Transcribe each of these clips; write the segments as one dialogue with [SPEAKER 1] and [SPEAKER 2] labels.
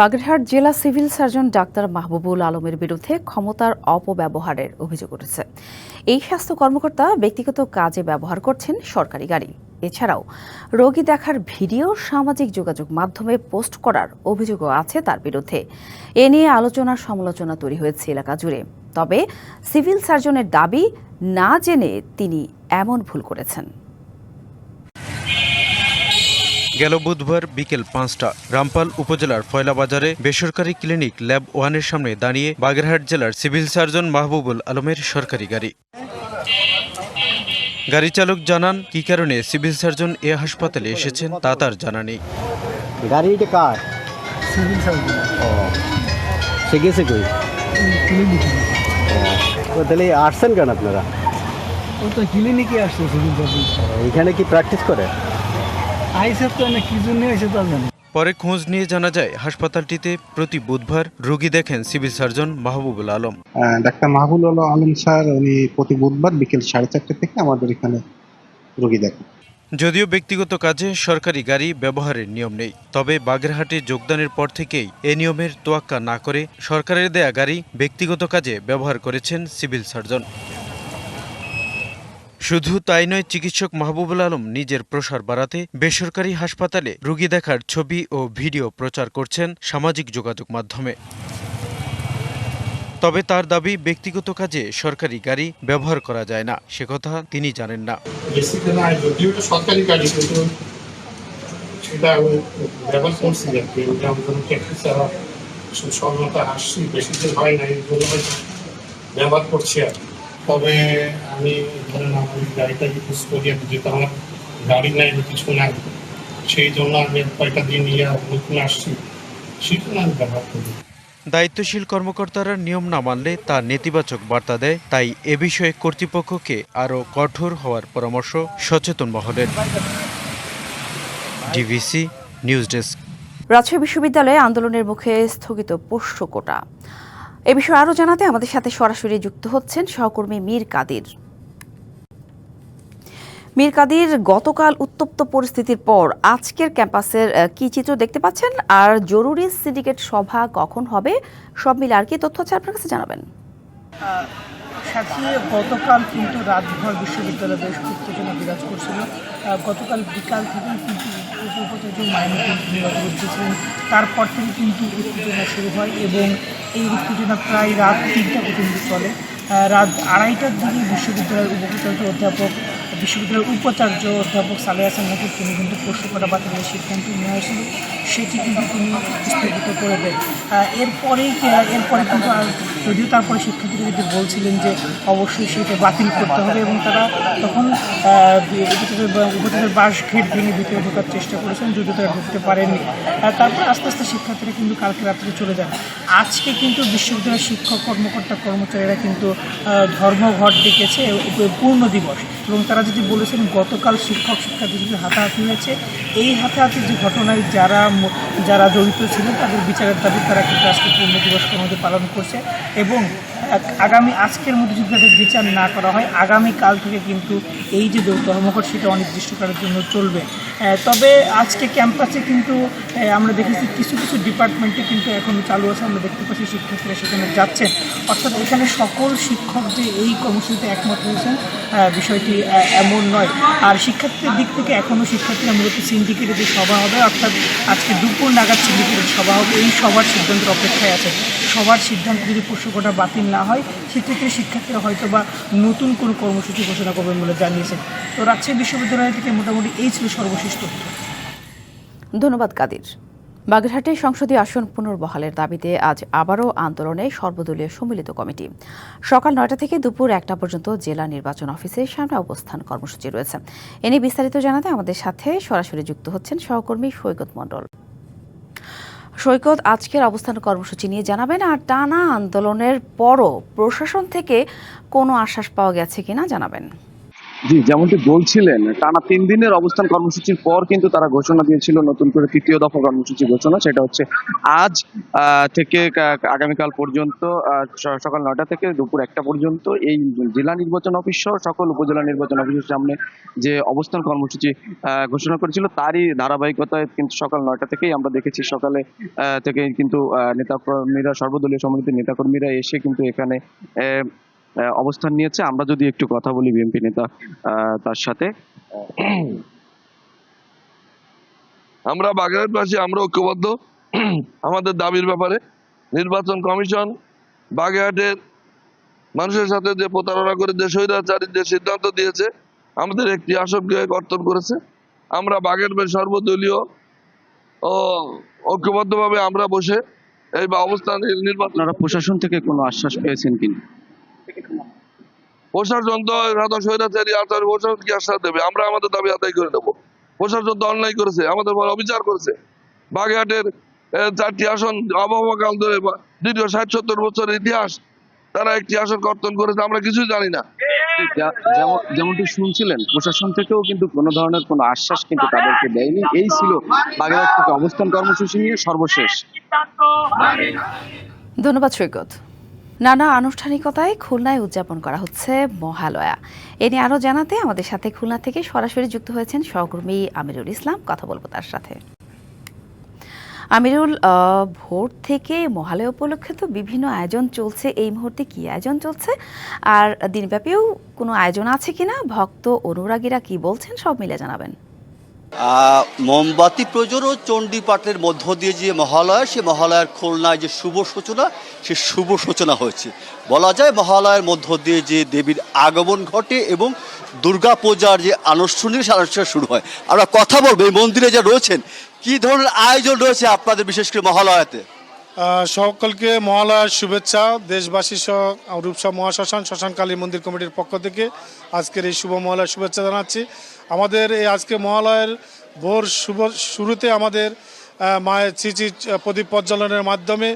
[SPEAKER 1] বাগেরহাট জেলা civil surgeon doctor Mahbubul আলমের বিরুদ্ধে ক্ষমতার অপব্যবহারের অভিযোগ উঠেছে। এই স্বাস্থ্য কর্মকর্তা ব্যক্তিগত কাজে ব্যবহার করছেন সরকারি গাড়ি। এছাড়াও রোগী দেখার ভিডিও, সামাজিক যোগাযোগ মাধ্যমে পোস্ট করার অভিযোগও আছে তার বিরুদ্ধে। এ নিয়ে আলোচনা সমালোচনা তৈরি হয়েছে এলাকা জুড়ে। তবে সিভিল সার্জনের দাবি না জেনে তিনি এমন ভুল করেছেন।
[SPEAKER 2] গেল বুধবার বিকেল পাঁচটা। রামপাল উপজেলার ফয়লাবাজারে বেসরকারি ক্লিনিক ল্যাব ওয়ানের সামনে দাঁড়িয়ে বাগেরহাট জেলার সিভিল সার্জন মাহবুবুল আলমের সরকারি গাড়ি। গাড়ি চালক জানান কি কারণে সিভিল সার্জন এ হাসপাতালে এসেছেন তা তার জানা নেই।
[SPEAKER 3] কার?
[SPEAKER 4] Civil surgeon.
[SPEAKER 3] ও। সে গেছে কই? ও তাহলে আসছেন কেন আপনারা?
[SPEAKER 4] ও তো ক্লিনিকে আসছে সিভিল সার্জন।
[SPEAKER 3] এখানে কি প্র্যাকটিস করে?
[SPEAKER 4] আইসে তো না কি জন্য এসে তা জানি
[SPEAKER 2] পরে খোঁজ নিয়ে জানা যায় হাসপাতালটিতে প্রতি বুধবার রোগী দেখেন civil surgeon Mahbubul Alam.
[SPEAKER 5] Doctor Mahbul Alam sir উনি প্রতি বুধবার বিকেল সাড়ে চারটে থেকে আমাদের এখানে রোগী দেখেন।
[SPEAKER 2] যদিও ব্যক্তিগত কাজে সরকারি গাড়ি ব্যবহারের নিয়ম নেই তবে বাগেরহাটে যোগদানের পর থেকেই এ নিয়মের তোয়াক্কা না করে সরকারের দেয়া গাড়ি ব্যক্তিগত কাজে ব্যবহার করেছেন সিভিল সার্জন। শুধু তাই নয়, চিকিৎসক মাহবুবুল আলম নিজের প্রসার বাড়াতে বেসরকারি হাসপাতালে রোগী দেখার ছবি ও ভিডিও প্রচার করছেন সামাজিক যোগাযোগ মাধ্যমে। তবে তার দাবি, ব্যক্তিগত কাজে সরকারি গাড়ি ব্যবহার করা যায় না। সে কথা তিনি জানেন না।
[SPEAKER 6] ব্যবহার করছি আর ব্যবহার করছি আর কি। তবে আমি ধরেন আমার গাড়িটা ইউজ করি আমি যেহেতু আমার গাড়ি নাই বা কিছু নাই সেই জন্য আমি কয়েকটা দিন নিয়ে নতুন আসছি সেই জন্য আমি ব্যবহার করি।
[SPEAKER 2] দায়িত্বশীল কর্মকর্তারা নিয়ম না মানলে তা নেতিবাচক বার্তা দেয় তাই এ বিষয়ে কর্তৃপক্ষকে আরও কঠোর হওয়ার পরামর্শ সচেতন মহলের। DVC news desk.
[SPEAKER 1] রাজশাহী বিশ্ববিদ্যালয়ে আন্দোলনের মুখে স্থগিত পোষ্য কোটা। এ বিষয়ে আরও জানাতে আমাদের সাথে সরাসরি যুক্ত হচ্ছেন সহকর্মী মীর কাদির। মীর কাদির, গতকাল উত্তপ্ত পরিস্থিতির পর আজকের ক্যাম্পাসের কি চিত্র দেখতে পাচ্ছেন? আর জরুরি সিন্ডিকেট সভা কখন হবে? সব মিলে আর কি তথ্য আছে আপনার কাছে জানাবেন।
[SPEAKER 4] সাথী গতকাল কিন্তু রাজভর বিশ্ববিদ্যালয়ে বেশ উত্তেজনা বিরাজ করছিল। গতকাল বিকাল থেকেই কিন্তু উপ- উপাচার্য মাইনুদ্দিন নির্বাচন তারপর থেকে কিন্তু উত্তেজনা শুরু হয় এবং এই উত্তেজনা প্রায় রাত তিনটা পর্যন্ত চলে। রাত আড়াইটার দিকে বিশ্ববিদ্যালয়ের উপাচার্য অধ্যাপক, বিশ্ববিদ্যালয়ের উপাচার্য অধ্যাপক সালে হাসান নাকি তিনি কিন্তু পশুকটা বাতিলের সিদ্ধান্ত নিয়ে আসেন। সেটি কিন্তু তিনি স্থগিত করে দেন। এরপরেই এরপরে কিন্তু যদিও তারপরে শিক্ষার্থীরা কিন্তু বলছিলেন যে অবশ্যই সেটা বাতিল করতে হবে এবং তারা তখন উপজেলার বাস ঘেট ভেঙে ভিতরে ঢোকার চেষ্টা করেছেন, যদিও তারা ঢুকতে পারেনি আর তারপর আস্তে আস্তে শিক্ষার্থীরা কিন্তু কালকে রাত্রে চলে যান। আজকে কিন্তু বিশ্ববিদ্যালয়ের শিক্ষক, কর্মকর্তা, কর্মচারীরা কিন্তু ধর্মঘট ডেকেছে পূর্ণ দিবস। এবং তারা যদি বলেছেন, গতকাল শিক্ষক শিক্ষার্থী যদি হাতাহাতি হয়েছে, এই হাতাহাতির যে ঘটনায় যারা যারা জড়িত ছিলেন, তাদের বিচারের দাবি তারা কিন্তু আজকে পূর্ণ দিবস কর্মসূচি পালন করছে। এবং আগামী আজকের মধ্যে যদি তাদের বিচার না করা হয় আগামীকাল থেকে কিন্তু এই যে ধর্মঘট, সেটা অনির্দিষ্টকালের জন্য চলবে। তবে আজকে ক্যাম্পাসে কিন্তু আমরা দেখেছি কিছু কিছু ডিপার্টমেন্টে কিন্তু এখন চালু আছে, আমরা দেখতে পাচ্ছি শিক্ষার্থীরা সেখানে যাচ্ছেন। অর্থাৎ এখানে সকল শিক্ষক যে এই কর্মসূচিতে একমত হয়েছেন বিষয়টি এমন নয়। আর শিক্ষার্থীদের দিক থেকে এখনও শিক্ষার্থীরা মূলত সিন্ডিকেটের যে সভা হবে, অর্থাৎ আজকে দুপুর নাগাদ সিন্ডিকেটের সভা হবে, এই সবার সিদ্ধান্তের অপেক্ষায় আছে। সবার সিদ্ধান্ত যদি প্রশ্নকটা বাতিল না হয়, সেক্ষেত্রে শিক্ষার্থীরা হয়তো বা নতুন কোনো কর্মসূচি ঘোষণা করবেন বলে জানিয়েছেন। তো রাজশাহী বিশ্ববিদ্যালয় থেকে মোটামুটি এই ছিল সর্বশেষ তথ্য।
[SPEAKER 1] ধন্যবাদ, কাদির। বাগেরহাটে সংসদীয় আসন পুনর্বহালের দাবিতে আজ আবারও আন্দোলনে সর্বদলীয় সম্মিলিত কমিটি। সকাল নয়টা থেকে দুপুর একটা পর্যন্ত জেলা নির্বাচন অফিসের সামনে অবস্থান কর্মসূচি রয়েছে। এ নিয়ে বিস্তারিত জানাতে আমাদের সাথে সরাসরি যুক্ত হচ্ছেন সহকর্মী সৈকত মণ্ডল। সৈকত আজকের অবস্থান কর্মসূচি নিয়ে জানাবেন, আর টানা আন্দোলনের পরও প্রশাসন থেকে কোনো আশ্বাস পাওয়া গেছে কিনা জানাবেন।
[SPEAKER 7] জি, যেমনটি বলছিলেন, টানা তিন দিনের অবস্থান কর্মসূচির পর কিন্তু তারা ঘোষণা দিয়েছিল নতুন করে তৃতীয় দফা কর্মসূচি ঘোষণা, সেটা হচ্ছে আজ থেকে আগামীকাল পর্যন্ত সকাল নয়টা থেকে দুপুর একটা পর্যন্ত এই জেলা নির্বাচন অফিস সহ সকল উপজেলা নির্বাচন অফিসের সামনে যে অবস্থান কর্মসূচি ঘোষণা করেছিল, তারই ধারাবাহিকতায় কিন্তু সকাল নয়টা থেকেই আমরা দেখেছি সকালে থেকে কিন্তু নেতাকর্মীরা সর্বদলীয় সমিতির নেতাকর্মীরা এসে কিন্তু এখানে অবস্থান নিয়েছে। আমরা যদি একটু কথা বলি বিএনপি নেতা তার সাথে।
[SPEAKER 8] আমরা বাগেরহাটবাসী আমরা ঐক্যবদ্ধ। আমাদের দাবির ব্যাপারে নির্বাচন কমিশন বাগেরহাটের মানুষের সাথে যে প্রতারণা করে যে স্বৈরাচারী যে সিদ্ধান্ত দিয়েছে আমাদের একটি আসনকে কর্তন করেছে। আমরা বাগেরহাটের সর্বদলীয় ও ঐক্যবদ্ধভাবে আমরা বসে এই বা অবস্থান নির্বাচন
[SPEAKER 7] প্রশাসন থেকে কোনো আশ্বাস পেয়েছেন কিনা?
[SPEAKER 8] প্রশাসন তো সাধারণ স্বৈরাচারী আচার প্রশাসন কি আশ্বাস দেবে? আমরা আমাদের দাবি আদায় করে নেব। প্রশাসন তো অন্যায় করেছে আমাদের উপর অবিচার করেছে। বাগেরহাটের চারটি আসন আবহাওয়া ধরে দীর্ঘ ষাট সত্তর বছরের ইতিহাস তারা একটি আসন কর্তন করেছে আমরা কিছুই জানি না।
[SPEAKER 7] যেমনটি শুনছিলেন প্রশাসন থেকেও কিন্তু কোনো ধরনের কোনো আশ্বাস কিন্তু তাদেরকে দেয়নি। এই ছিল বাগেরহাট থেকে অবস্থান কর্মসূচি নিয়ে সর্বশেষ।
[SPEAKER 1] ধন্যবাদ সৈকত। নানা আনুষ্ঠানিকতায় খুলনায় উদযাপন করা হচ্ছে মহালয়া। এ নিয়ে আরও জানাতে আমাদের সাথে খুলনা থেকে সরাসরি যুক্ত হয়েছেন সহকর্মী আমিরুল ইসলাম। কথা বলব তার সাথে। আমিরুল ভোর থেকে মহালয়া উপলক্ষে তো বিভিন্ন আয়োজন চলছে। এই মুহূর্তে কি আয়োজন চলছে? আর দিনব্যাপীও কোনো আয়োজন আছে কিনা? ভক্ত অনুরাগীরা কি বলছেন? সব মিলে জানাবেন।
[SPEAKER 9] মোমবাতি প্রজোর ও চণ্ডী পাঠের মধ্য দিয়ে যে মহালয়া, সে মহালয়ার খুলনায় যে শুভ সূচনা, সে শুভ সূচনা হয়েছে। বলা যায় মহালয়ার মধ্য দিয়ে যে দেবীর আগমন ঘটে এবং দুর্গা পূজার যে আনুষ্ঠানিক আনুষ্ঠান শুরু হয়। আমরা কথা বলব, এই মন্দিরে যা রয়েছেন, কি ধরনের আয়োজন রয়েছে আপনাদের বিশেষ করে মহালয়াতে?
[SPEAKER 10] সকলকে মহালয়ার শুভেচ্ছা, দেশবাসী সহ, রূপসা মহাশ্মশান শ্মশান কালী মন্দির কমিটির পক্ষ থেকে আজকের এই শুভ মহালয়ার শুভেচ্ছা জানাচ্ছি। আমাদের এই আজকে মহালয়ের ভোর শুভ শুরুতে আমাদের মায়ের চিচি প্রদীপ প্রজ্বলনের মাধ্যমে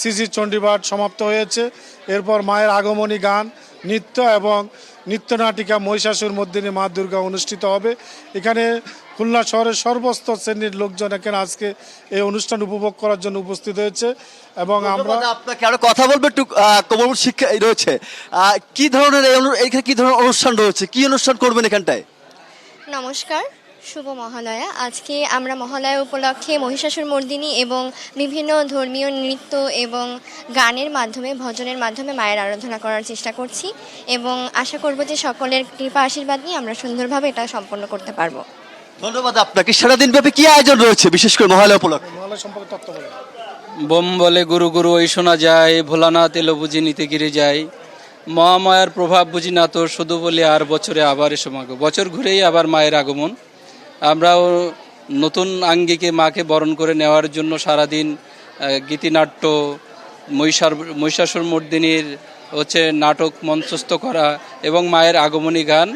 [SPEAKER 10] সিজি চণ্ডীপাঠ সমাপ্ত হয়েছে। এরপর মায়ের আগমনী গান নৃত্য এবং নৃত্যনাটিকা মহিষাসুর মধ্যে মা দুর্গা অনুষ্ঠিত হবে। এখানে খুলনা শহরের সর্বস্তর শ্রেণির লোকজন এখানে আজকে এই অনুষ্ঠান উপভোগ করার জন্য উপস্থিত হয়েছে এবং আমরা
[SPEAKER 9] আপনাকে আরও কথা বলব একটু কোমল শিক্ষা রয়েছে। কি ধরনের এইখানে কি ধরনের অনুষ্ঠান রয়েছে? কি অনুষ্ঠান করবেন এখানটায়?
[SPEAKER 11] নমস্কার শুভ মহালয়া। আজকে আমরা মহালয়া উপলক্ষে মহিষাসুর মর্দিনী এবং বিভিন্ন ধর্মীয় নৃত্য এবং গানের মাধ্যমে ভজনের মাধ্যমে মায়ের আরাধনা করার চেষ্টা করছি এবং আশা করব যে সকলের কৃপা আশীর্বাদ নিয়ে আমরা সুন্দরভাবে এটা সম্পন্ন করতে পারব।
[SPEAKER 9] ধন্যবাদ আপনাকে। সারাদিন ব্যাপী কি আয়োজন রয়েছে বিশেষ করে মহালয়া উপলক্ষে?
[SPEAKER 10] মহালয়া সম্পর্কে তথ্য বলে
[SPEAKER 12] বোম বলে গুরু গুরু ওই শোনা যায় ভোলানাথ এলো বুঝি নিতে গিরে যায়। মহামায়ার প্রভাব বুঝি না তো, শুধু বলি আর বছরে আবার এসো মাগো। বছর ঘুরেই আবার মায়ের আগমন। আমরাও নতুন আঙ্গিকে মাকে বরণ করে নেওয়ার জন্য সারাদিন গীতিনাট্য, মহিষার, মহিষাসুর মর্দিনীর হচ্ছে নাটক মঞ্চস্থ করা এবং মায়ের আগমনী গান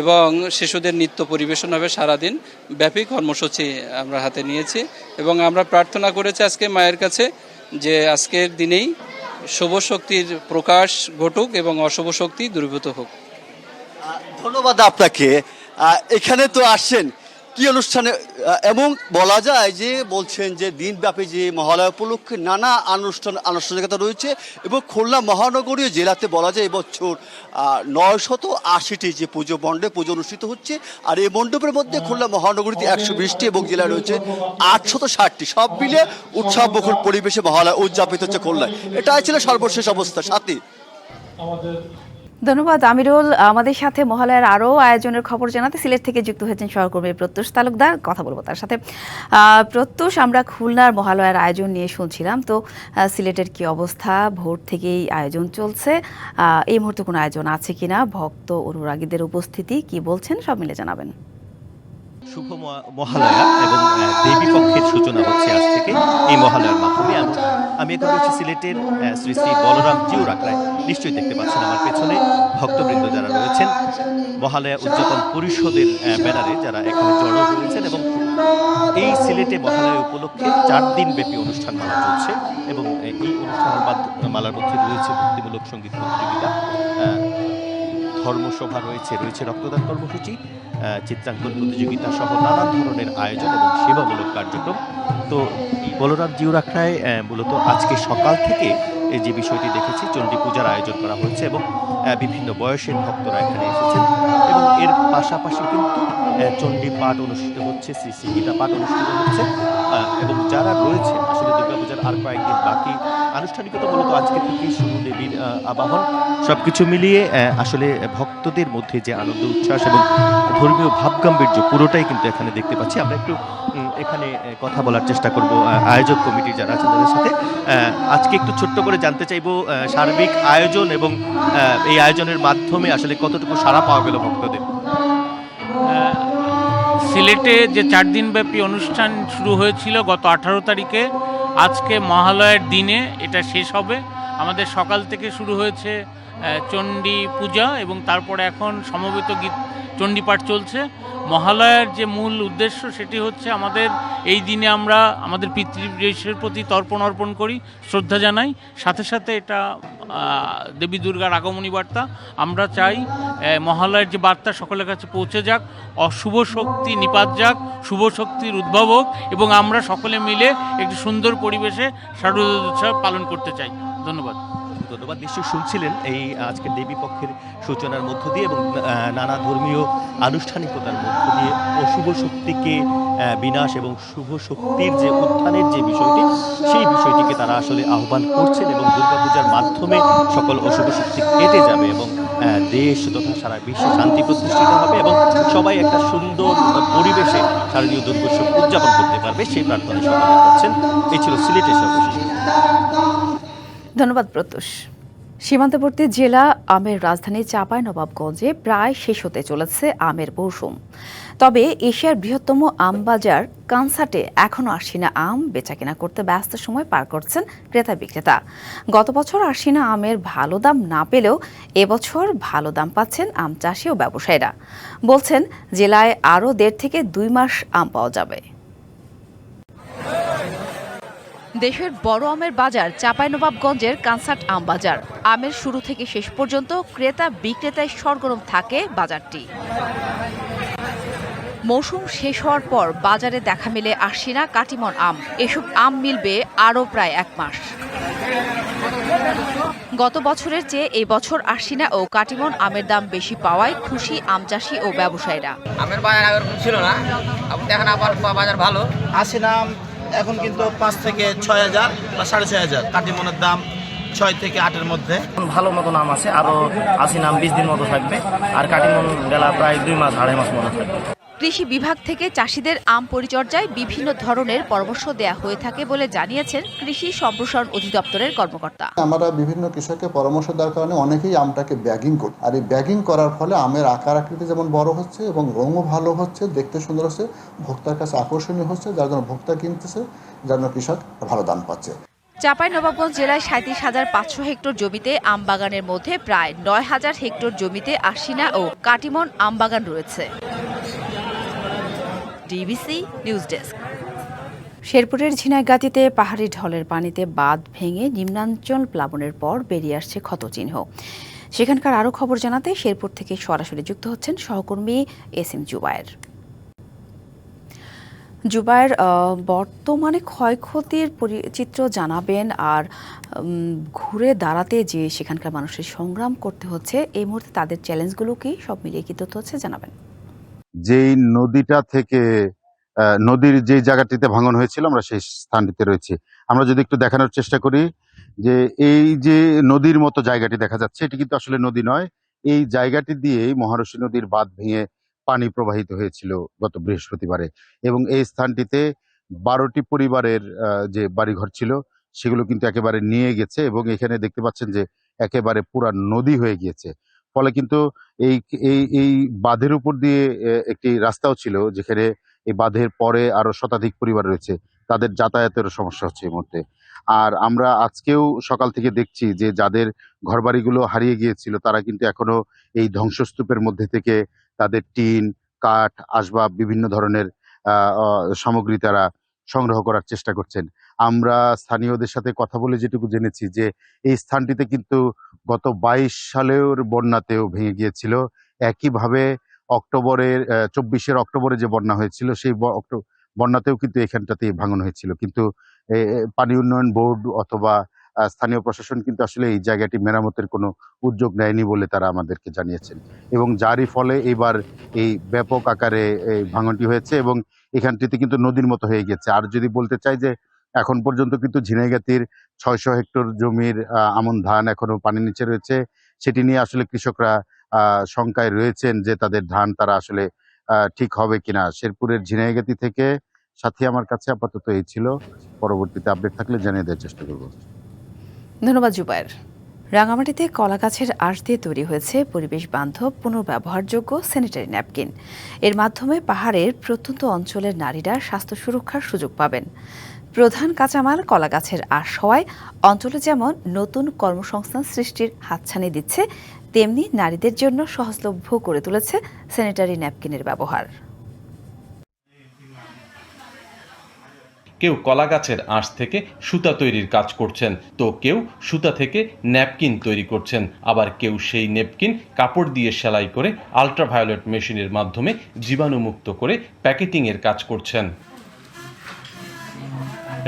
[SPEAKER 12] এবং শিশুদের নৃত্য পরিবেশন হবে সারাদিন। ব্যাপী কর্মসূচি আমরা হাতে নিয়েছি এবং আমরা প্রার্থনা করেছি আজকে মায়ের কাছে যে আজকের দিনেই শুভ শক্তির প্রকাশ ঘটুক এবং অশুভ শক্তি দূরীভূত হোক।
[SPEAKER 9] ধন্যবাদ আপনাকে। এখানে তো আসছেন। কি অনুষ্ঠানে এবং বলা যায় যে বলছেন যে দিনব্যাপী যে মহালয়া উপলক্ষে নানা আনুষ্ঠান, আনুষ্ঠানিকতা রয়েছে এবং খুলনা মহানগরীয় জেলাতে বলা যায় এবছর নয় শত আশিটি যে পুজো মণ্ডপে, পুজো অনুষ্ঠিত হচ্ছে। আর এই মণ্ডপের মধ্যে খুলনা মহানগরীতে একশো বিশটি এবং জেলায় রয়েছে আটশত ষাটটি। সব মিলে উৎসব পরিবেশে মহালয়া উদযাপিত হচ্ছে খুলনায়। এটাই ছিল সর্বশেষ অবস্থা। সাথী?
[SPEAKER 1] ধন্যবাদ, আমিরুল। আমাদের সাথে মহালয়ার আরও আয়োজনের খবর জানাতে সিলেট থেকে যুক্ত হয়েছেন সহকর্মী প্রত্যুষ তালুকদার। কথা বলব তার সাথে। প্রত্যুষ, আমরা খুলনার মহালয়ার আয়োজন নিয়ে শুনছিলাম। তো সিলেটের কি অবস্থা? ভোর থেকেই আয়োজন চলছে। এই মুহূর্তে কোনো আয়োজন আছে কিনা? ভক্ত অনুরাগীদের উপস্থিতি কি বলছেন? সব মিলে জানাবেন।
[SPEAKER 13] শুভ মহালয়া এবং দেবী পক্ষের সূচনা হচ্ছে আজ থেকে এই মহালয়ার মাধ্যমে। আমি এখন রয়েছি সিলেটের শ্রী শ্রী বলরাম জিউ রাকড়ায়। নিশ্চয়ই দেখতে পাচ্ছেন আমার পেছনে ভক্তবৃন্দ যারা রয়েছেন। মহালয়া উদযাপন পরিষদের ব্যানারে যারা এখানে জড়ো হয়েছেন এবং এই সিলেটে মহালয়া উপলক্ষে চার দিন ব্যাপী অনুষ্ঠান মালা চলছে এবং এই অনুষ্ঠানের মালার মধ্যে রয়েছে ভক্তিমূলক সংগীত প্রতিযোগিতা। ধর্মসভা রয়েছে রয়েছে রক্তদান কর্মসূচি চিত্রাঙ্কন প্রতিযোগিতা সহ নানান ধরনের আয়োজন এবং সেবামূলক কার্যক্রম। তো, বলরাম জিউরাখড়ায় মূলত আজকে সকাল থেকে যে বিষয়টি দেখেছি চণ্ডী পূজার আয়োজন করা হয়েছে এবং বিভিন্ন বয়সের ভক্তরা এখানে এসেছেন এবং এর পাশাপাশি কিন্তু চণ্ডী পাঠ অনুষ্ঠিত হচ্ছে শ্রী শ্রী গীতা পাঠ অনুষ্ঠিত হচ্ছে এবং যারা রয়েছেন আসলে দুর্গাপূজার আর কয়েকদিন বাকি আনুষ্ঠানিকতা মূলত আজকে থেকেই শুরু দেবীর আবাহন সবকিছু মিলিয়ে আহ, আসলে ভক্তদের মধ্যে যে আনন্দ উচ্ছ্বাস এবং ধর্মীয় ভাবগাম্ভীর্য পুরোটাই কিন্তু এখানে দেখতে পাচ্ছি। আমরা একটু এখানে কথা বলার চেষ্টা করব আয়োজক কমিটির যারা আছেন তাদের সাথে। আজকে একটু ছোট্ট করে জানতে চাইব সার্বিক আয়োজন এবং এই আয়োজনের মাধ্যমে আসলে কতটুকু সাড়া পাওয়া গেল ভক্তদের?
[SPEAKER 14] সিলেটে যে চার দিনব্যাপী অনুষ্ঠান শুরু হয়েছিল গত আঠারো তারিখে, আজকে মহালয়ের দিনে এটা শেষ হবে। আমাদের সকাল থেকে শুরু হয়েছে চণ্ডী পূজা এবং তারপরে এখন সমবেত গীত চণ্ডীপাঠ চলছে। মহালয়ার যে মূল উদ্দেশ্য সেটি হচ্ছে আমাদের এই দিনে আমরা আমাদের পিতৃদেশের প্রতি তর্পণ অর্পণ করি, শ্রদ্ধা জানাই। সাথে সাথে এটা দেবী দুর্গার আগমনী বার্তা। আমরা চাই মহালয়ের যে বার্তা সকলের কাছে পৌঁছে যাক, অশুভ শক্তি নিপাত যাক, শুভ শক্তির উদ্ভাবক এবং আমরা সকলে মিলে একটি সুন্দর পরিবেশে শারদোৎসব পালন করতে চাই। ধন্যবাদ।
[SPEAKER 13] ধন্যবাদ। নিশ্চয়ই শুনছিলেন এই আজকে দেবী পক্ষের সূচনার মধ্য দিয়ে এবং নানা ধর্মীয় আনুষ্ঠানিকতার মধ্য দিয়ে অশুভ শক্তিকে বিনাশ এবং শুভ শক্তির যে উত্থানের যে বিষয়টি, সেই বিষয়টিকে তারা আসলে আহ্বান করছেন এবং দুর্গাপূজার মাধ্যমে সকল অশুভ শক্তি কেটে যাবে এবং দেশ তথা সারা বিশ্বে শান্তি প্রতিষ্ঠিত হবে এবং সবাই একটা সুন্দর পরিবেশে শারদীয় দুর্গোৎসব উদযাপন করতে পারবে, সেই প্রার্থনা সকলে করছেন। এই ছিল সিলেটের সর্বশেষ।
[SPEAKER 1] ধন্যবাদ, প্রত্যুষ। সীমান্তবর্তী জেলা আমের রাজধানী চাঁপাই নবাবগঞ্জে প্রায় শেষ হতে চলেছে আমের মৌসুম তবে এশিয়ার বৃহত্তম আম বাজার কানসাটে এখনও আশিনা আম বেচাকেনা করতে ব্যস্ত সময় পার করছেন ক্রেতা বিক্রেতা। গত বছর আশিনা আমের ভালো দাম না পেলেও এবছর ভালো দাম পাচ্ছেন আম চাষি ও ব্যবসায়ীরা। বলছেন, জেলায় আরও দেড় থেকে দুই মাস আম পাওয়া যাবে। দেশের বড় আমের বাজার চাঁপাইনবাবগঞ্জের কানসার্ট আম বাজার। আমের শুরু থেকে শেষ পর্যন্ত ক্রেতা বিক্রেতায় সরগরম থাকে বাজারটি। মৌসুম শেষ হওয়ার পর বাজারে দেখা মেলে আশিনা কাটিমন আম। এসব আম মিলবে আরও প্রায় এক মাস। গত বছরের চেয়ে এই বছর আশিনা ও কাটিমন আমের দাম বেশি পাওয়ায় খুশি আম চাষি ও ব্যবসায়ীরা।
[SPEAKER 15] আমের বাজার আগের ছিল না। এখন আবার বাজার ভালো।
[SPEAKER 16] আশি নাম এখন কিন্তু পাঁচ থেকে ছয় হাজার বা সাড়ে ছয় হাজার। কাটিমনের দাম ছয় থেকে আটের মধ্যে।
[SPEAKER 15] ভালো মতো নাম আছে আরও আশি নাম, বিশ দিন মতো থাকবে। আর কাটিমন বেলা প্রায় দুই মাস, আড়াই মাস মতো থাকবে।
[SPEAKER 1] কৃষি বিভাগ থেকে চাষিদের আম পরিচর্যায় বিভিন্ন ধরনের পরামর্শ দেয়া হয়ে থাকে বলে জানিয়েছেন কৃষি সম্প্রসারণ অধিদপ্তরের কর্মকর্তা।
[SPEAKER 17] আমরা বিভিন্ন কৃষককে পরামর্শ দেওয়ার কারণে অনেকেই আমটাকে ব্যাগিং করি। আর এই ব্যাগিং করার ফলে আমের আকার আকৃতি যেমন বড় হচ্ছে এবং রঙও ভালো হচ্ছে দেখতে সুন্দর হচ্ছে ভোক্তার কাছে আকর্ষণীয় হচ্ছে যার জন্য ভোক্তা কিনতেছে যার জন্য কৃষক ভালো দাম পাচ্ছে।
[SPEAKER 1] চাঁপাই নবাবগঞ্জ জেলায় সাঁত্রিশ হাজার পাঁচশো হেক্টর জমিতে আম বাগানের মধ্যে প্রায় নয় হাজার হেক্টর জমিতে আশিনা ও কাটিমন আম বাগান রয়েছে। DBC news desk. শেরপুরের ঝিনাইগাতিতে পাহাড়ি ঢলের পানিতে বাঁধ ভেঙে নিম্নাঞ্চল প্লাবনের পর বেরিয়ে আসছে ক্ষতচিহ্ন। সেখানকার আরও খবর জানাতে শেরপুর থেকে সরাসরি যুক্ত হচ্ছেন সহকর্মী এস এম জুবায়ের। জুবায়ের বর্তমানে ক্ষয়ক্ষতির চিত্র জানাবেন আর ঘুরে দাঁড়াতে যে সেখানকার মানুষের সংগ্রাম করতে হচ্ছে, এই মুহূর্তে তাদের চ্যালেঞ্জগুলো কি? সব মিলিয়ে কি তথ্য হচ্ছে? জানাবেন।
[SPEAKER 18] যেই নদীটা থেকে নদীর যে জায়গাটিতে ভাঙন হয়েছিল, আমরা সেই স্থানটিতে রয়েছি। আমরা যদি একটু দেখানোর চেষ্টা করি, যে এই যে নদীর মতো জায়গাটি দেখা যাচ্ছে, এটি কিন্তু আসলে নদী নয়। এই জায়গাটি দিয়েই মহারশী নদীর বাঁধ ভেঙে পানি প্রবাহিত হয়েছিল গত বৃহস্পতিবারে। এবং এই স্থানটিতে বারোটি পরিবারের যে বাড়িঘর ছিল, সেগুলো কিন্তু একেবারে নিয়ে গেছে এবং এখানে দেখতে পাচ্ছেন যে একেবারে পুরা নদী হয়ে গিয়েছে। ফলে কিন্তু এই এই এই বাঁধের উপর দিয়ে একটি রাস্তাও ছিল যেখানে এই বাঁধের পরে আরও শতাধিক পরিবার রয়েছে। তাদের যাতায়াতেরও সমস্যা হচ্ছে এই মুহূর্তে। আর আমরা আজকেও সকাল থেকে দেখছি যে যাদের ঘরবাড়িগুলো হারিয়ে গিয়েছিল, তারা কিন্তু এখনও এই ধ্বংসস্তূপের মধ্যে থেকে তাদের টিন, কাঠ, আসবাব, বিভিন্ন ধরনের সামগ্রী তারা সংগ্রহ করার চেষ্টা করছেন। আমরা স্থানীয়দের সাথে কথা বলে যেটুকু জেনেছি যে এই স্থানটিতে কিন্তু গত বাইশ সালের বন্যাতেও ভেঙে গিয়েছিল। একইভাবে অক্টোবরের চব্বিশের অক্টোবরে যে বন্যা হয়েছিল, সেই বন্যাতেও কিন্তু এখানটাতে ভাঙন হয়েছিল। কিন্তু পানি উন্নয়ন বোর্ড অথবা স্থানীয় প্রশাসন কিন্তু আসলে এই জায়গাটি মেরামতের কোনো উদ্যোগ নেয়নি বলে তারা আমাদেরকে জানিয়েছেন। এবং যারই ফলে এবার এই ব্যাপক আকারে ভাঙনটি হয়েছে এবং এখানটিতে কিন্তু নদীর মতো হয়ে গেছে আর যদি বলতে চাই যে এখন পর্যন্ত কিন্তু ঝিনাইগাতির ছয়শো হেক্টর জমির আমন ধান এখনও পানির নিচে রয়েছে। সেটি নিয়ে আসলে কৃষকরা শঙ্কায় রয়েছেন যে তাদের ধান তারা আসলে ঠিক হবে কিনা। শেরপুরের ঝিনাইগাতি থেকে সাথী আমার কাছে আপাতত এই ছিল। পরবর্তীতে আপডেট থাকলে জানিয়ে দেওয়ার চেষ্টা করব।
[SPEAKER 1] ধন্যবাদ জুবায়ের। রাঙামাটিতে কলা গাছের আঁশ দিয়ে তৈরি হয়েছে পরিবেশ বান্ধব পুনর্ব্যবহারযোগ্য স্যানিটারি ন্যাপকিন এর মাধ্যমে পাহাড়ের প্রত্যন্ত অঞ্চলের নারীরা স্বাস্থ্য সুরক্ষার সুযোগ পাবেন। প্রধান কাঁচামাল কলা গাছের আঁশ হওয়ায় অঞ্চলে যেমন নতুন কর্মসংস্থান সৃষ্টির হাতছানি দিচ্ছে, তেমনি নারীদের জন্য সহজলভ্য করে তুলেছে স্যানিটারি ন্যাপকিনের ব্যবহার।
[SPEAKER 19] কেউ কলা গাছের আঁশ থেকে সুতা তৈরির কাজ করছেন, তো কেউ সুতা থেকে ন্যাপকিন তৈরি করছেন। আবার কেউ সেই নেপকিন কাপড় দিয়ে সেলাই করে আলট্রাভায়োলেট মেশিনের মাধ্যমে জীবাণুমুক্ত করে প্যাকেটিংয়ের কাজ করছেন।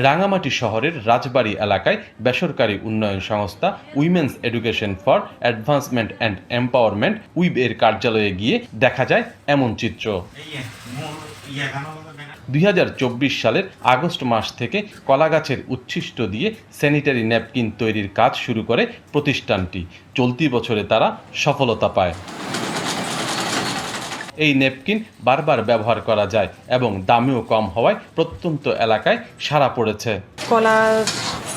[SPEAKER 19] রাঙামাটি শহরের রাজবাড়ি এলাকায় বেসরকারি উন্নয়ন সংস্থা women's education for advancement and empowerment উইব এর কার্যালয়ে গিয়ে দেখা যায় এমন চিত্র। দুই হাজার চব্বিশ সালের আগস্ট মাস থেকে কলা গাছের উচ্ছিষ্ট দিয়ে স্যানিটারি ন্যাপকিন তৈরির কাজ শুরু করে প্রতিষ্ঠানটি। চলতি বছরে তারা সফলতা পায়। এই নেপকিন বারবার ব্যবহার করা যায় এবং দামেও কম হওয়ায় প্রত্যন্ত এলাকায় সারা পড়েছে।
[SPEAKER 20] কলা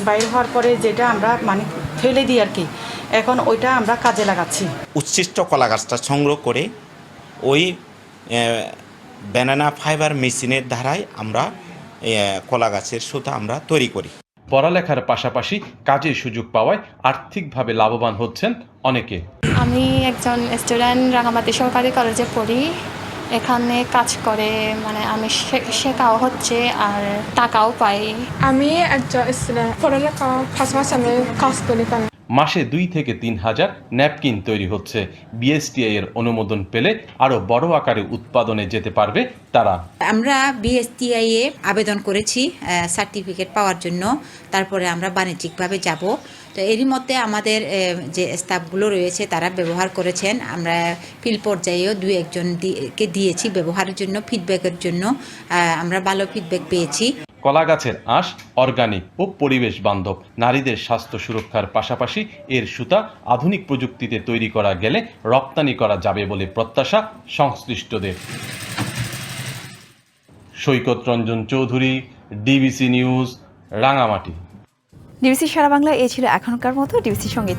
[SPEAKER 20] বাইর হওয়ার পরে যেটা আমরা মানে ফেলে দিই আর কি এখন ওইটা আমরা কাজে লাগাচ্ছি।
[SPEAKER 21] উচ্ছিষ্ট কলা গাছটা সংগ্রহ করে ওই ব্যানানা ফাইবার মেশিনের দ্বারাই আমরা কলা গাছের সুতা আমরা তৈরি করি।
[SPEAKER 19] পড়ালেখার পাশাপাশি কাজের সুযোগ পাওয়ায় আর্থিকভাবে লাভবান হচ্ছেন অনেকে।
[SPEAKER 22] আমি একজন স্টুডেন্ট রাঙামাটি সরকারি কলেজে পড়ি। এখানে কাজ করে মানে আমি শে- শেখাও হচ্ছে আর টাকাও পাই।
[SPEAKER 23] আমি একজন স্টুডেন্ট পড়ালেখা পাশাপাশি আমি কাজ করি।
[SPEAKER 19] মাসে দুই থেকে তিন হাজার ন্যাপকিন তৈরি হচ্ছে। বিএসটিআই এর অনুমোদন পেলে আরও বড় আকারে উৎপাদনে যেতে পারবে তারা।
[SPEAKER 24] আমরা বিএসটিআই এ আবেদন করেছি সার্টিফিকেট পাওয়ার জন্য। তারপরে আমরা বাণিজ্যিকভাবে যাব। তো এরই মধ্যে আমাদের যে স্টাফগুলো রয়েছে, তারা ব্যবহার করেছেন। আমরা ফিল পর্যায়েও দু একজন কে দিয়েছি ব্যবহারের জন্য ফিডব্যাকের জন্য। আমরা ভালো ফিডব্যাক পেয়েছি।
[SPEAKER 19] কলা গাছের আঁশ অর্গানিক ও পরিবেশ বান্ধব। নারীদের স্বাস্থ্য সুরক্ষার পাশাপাশি এর সুতা আধুনিক প্রযুক্তিতে তৈরি করা গেলে রপ্তানি করা যাবে বলে প্রত্যাশা সংশ্লিষ্টদের। Saikat Ranjan Chowdhury, DBC news, Rangamati.
[SPEAKER 1] DBC সারা বাংলা, এ ছিল এখনকার মতো। ডিবিসির সঙ্গে